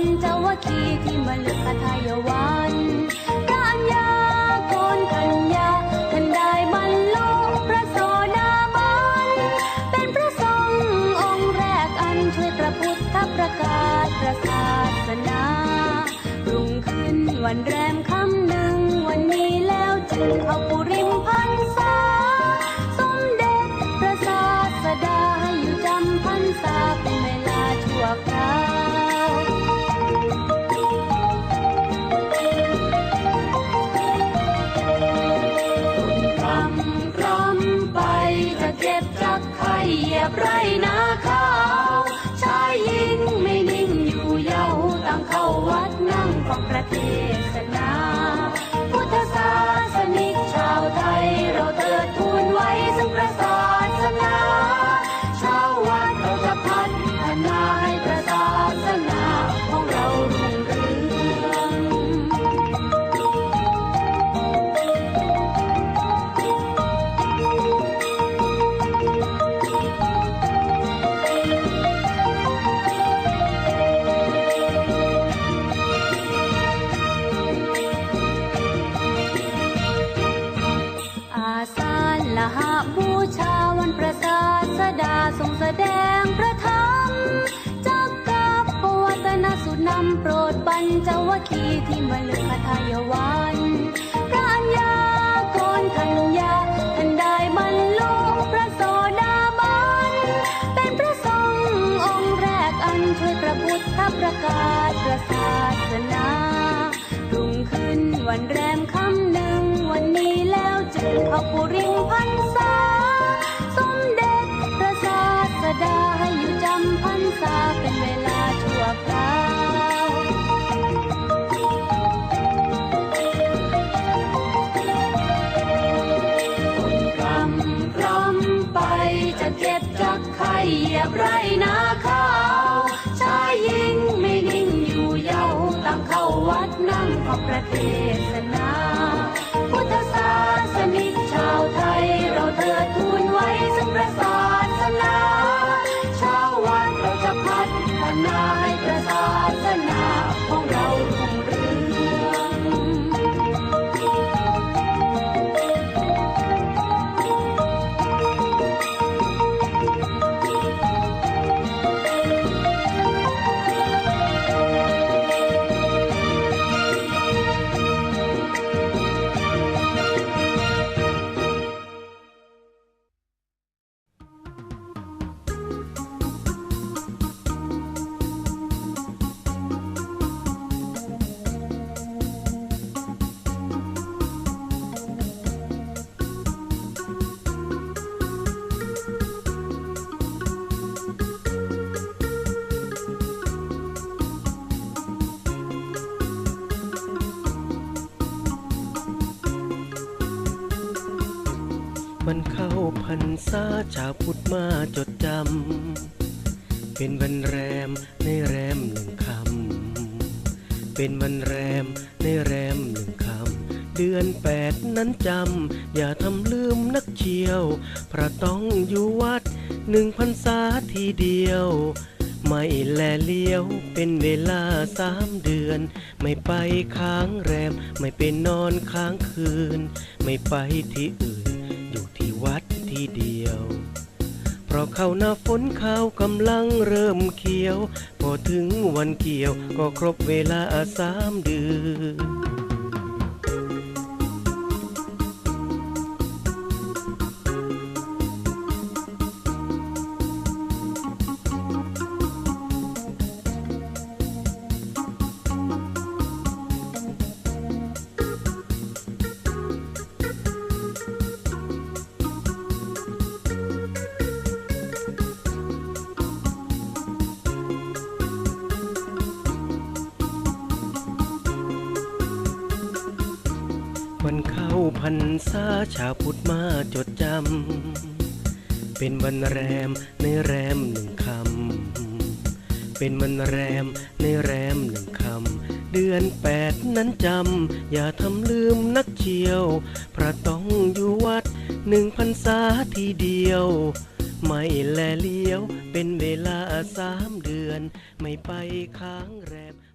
ญจวัคคีย์ที่มฤคทายวันพระัญญาโกนทัญญาท่านได้บรรลุพระโสดาบัน เป็นพระสงฆ์องค์แรกอันช่วยพระพุทธประกาศพระศาสนารุ่งขึ้นวันแรมค่ำหนึ่งวันนี้แล้วจึงเอา happy. หาบูชาวันประศาสดาทรงแสดงพระธรรมจักกับปวัตนสุนำโปรดปัญจวัคคีที่มฤคทายวันพระัญญาโกนทัญญาท่านได้บรรลุพระโสดาบัน เป็นพระสงฆ์องค์แรกอันช่วยพระพุทธประกาศพระศาสนา รุ่งขึ้นวันแรมค่ำหนึ่ง นี้แล้วจึงเอาปุริมพรรษา สมเด็จพระศาสดาให้อยู่จำพรรษาเป็นเวลาชั่วคราวรำรำไปจะเก็บจักไข่เหยียบไรนาข้าวชายหญิงไม่นิ่งอยู่เยาวต่างเข้าวัดนั่งฟังประเทศนา มันเข้าพรรษาชาวพุทธมาจดจำ เป็นวันแรมในแรมหนึ่งคำ เป็นวันแรมในแรมหนึ่งคำ เดือนแปดนั้นจำ อย่าทำลืมนักเชียว พระต้องอยู่วัดหนึ่งพรรษาทีเดียว ไม่แลเลี้ยวเป็นเวลาสามเดือน ไม่ไปค้างแรม ไม่เป็นนอนค้างคืน ไม่ไปที่อื่น อยู่ที่วัดที่เดียว เพราะเข้าหน้าฝนข้าวกำลังเริ่มเขียว พอถึงวันเกี่ยวก็ครบเวลาสามเดือน วันเข้าพรรษาชาวพุทธมาจดจำ เป็นวันแรมในแรมหนึ่งคำ เป็นวันแรมในแรมหนึ่งคำ เดือนแปดนั้นจำ อย่าทำลืมนักเชียว พระต้องอยู่วัดหนึ่งพรรษาทีเดียว ไม่แลเลี้ยวเป็นเวลาสามเดือน ไม่ไปค้างแรม